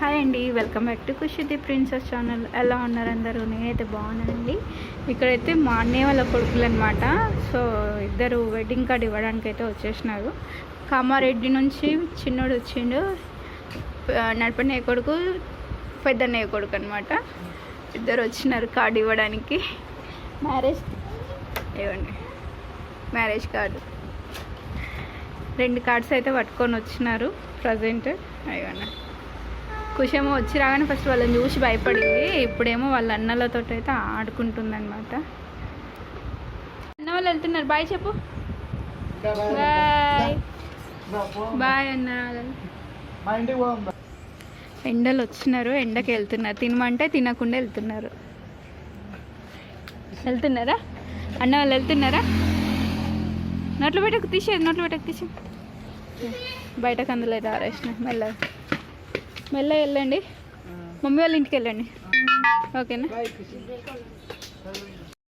Hi అండి welcome back to కుషిది princess channel. ఎలా ఉన్నారు అందరూ? నేనైతే బాగున్నానండి. ఇక్కడైతే మా అన్నయ్య వాళ్ళ కొడుకులు అనమాట సో ఇద్దరు వెడ్డింగ్ కార్డ్ ఇవ్వడానికి అయితే వచ్చేసినారు. కామారెడ్డి నుంచి చిన్నోడు వచ్చిండు. ఆ, నడపన్నయ్య కొడుకు పెద్దన్నయ్య కొడుకు అనమాట. ఇద్దరు వచ్చినారు కార్డు ఇవ్వడానికి. మ్యారేజ్ ఇవ్వండి. Marriage card. రెండు కార్డ్స్ అయితే పట్టుకొని వచ్చినారు. ప్రజెంట్ అయ్యన్నా కుషేమో వచ్చి రాగానే ఫస్ట్ వాళ్ళని చూసి భయపడింది ఇప్పుడేమో వాళ్ళ అన్నలతో అయితే ఆడుకుంటుంది అనమాట అన్న వాళ్ళు వెళ్తున్నారు. బాయ్ చెప్పు. బాయ్. బాయ్ అన్న. ఎండలు వచ్చినారు. ఎండకి వెళ్తున్నారు. తినమంటే తినకుండా వెళ్తున్నారు. వెళ్తున్నారా? అన్న వాళ్ళు వెళ్తున్నారా? నోట్లు పెట్టకు తీసేది నోట్లు పెట్టకు తీసే బయటకు అందులో అయితే ఆరేసిన. మెల్ల మెల్ల వెళ్ళండి. మమ్మీ వాళ్ళ ఇంటికి వెళ్ళండి. ఓకేనా.